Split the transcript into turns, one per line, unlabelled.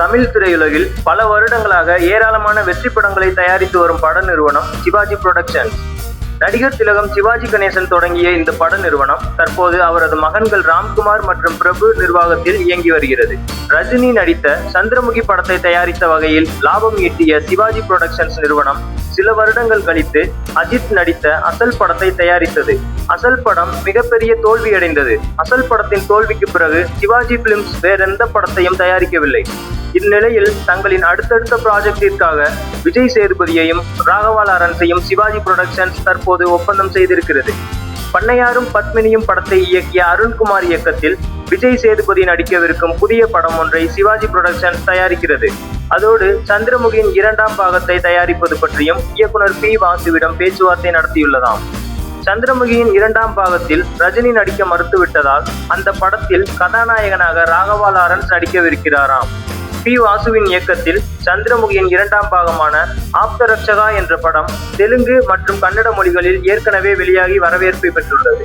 தமிழ் திரையுலகில் பல வருடங்களாக ஏராளமான வெற்றி படங்களை தயாரித்து வரும் பட நிறுவனம் சிவாஜி புரொடக்ஷன்ஸ் நடிகர் திலகம் சிவாஜி கணேசன் தொடங்கிய இந்த பட நிறுவனம் தற்போது அவரது மகன்கள் ராம்குமார் மற்றும் பிரபு நிர்வாகத்தில் இயங்கி வருகிறது. ரஜினி நடித்த சந்திரமுகி படத்தை தயாரித்த வகையில் லாபம் ஈட்டிய சிவாஜி புரொடக்ஷன்ஸ் நிறுவனம் சில வருடங்கள் கழித்து அஜித் நடித்த அசல் படத்தை தயாரித்தது. அசல் படம் மிகப்பெரிய தோல்வியடைந்தது அசல் படத்தின் தோல்விக்கு பிறகு சிவாஜி பிலிம்ஸ் வேறெந்த படத்தையும் தயாரிக்கவில்லை. இந்நிலையில் தங்களின் அடுத்தடுத்த ப்ராஜெக்டிற்காக விஜய் சேதுபதியையும் ராகவா லாரன்ஸையும் சிவாஜி புரொடக்ஷன்ஸ் தற்போது ஒப்பந்தம் செய்திருக்கிறது. பண்ணையாரும் பத்மினியும் படத்தை இயக்கிய அருண்குமார் இயக்கத்தில் விஜய் சேதுபதி நடிக்கவிருக்கும் புதிய படம் ஒன்றை சிவாஜி புரொடக்ஷன்ஸ் தயாரிக்கிறது. அதோடு சந்திரமுகியின் இரண்டாம் பாகத்தை தயாரிப்பது பற்றியும் இயக்குனர் பி வாசுவிடம் பேச்சுவார்த்தை நடத்தியுள்ளதாம். சந்திரமுகியின் இரண்டாம் பாகத்தில் ரஜினி நடிக்க மறுத்துவிட்டதால் அந்த படத்தில் கதாநாயகனாக ராகவா லாரன்ஸ் நடிக்கவிருக்கிறாராம். பி வாசுவின் இயக்கத்தில் சந்திரமுகியின் இரண்டாம் பாகமான ஆப்தரக்ஷகா என்ற படம் தெலுங்கு மற்றும் கன்னட மொழிகளில் ஏற்கனவே வெளியாகி வரவேற்பை பெற்றுள்ளது.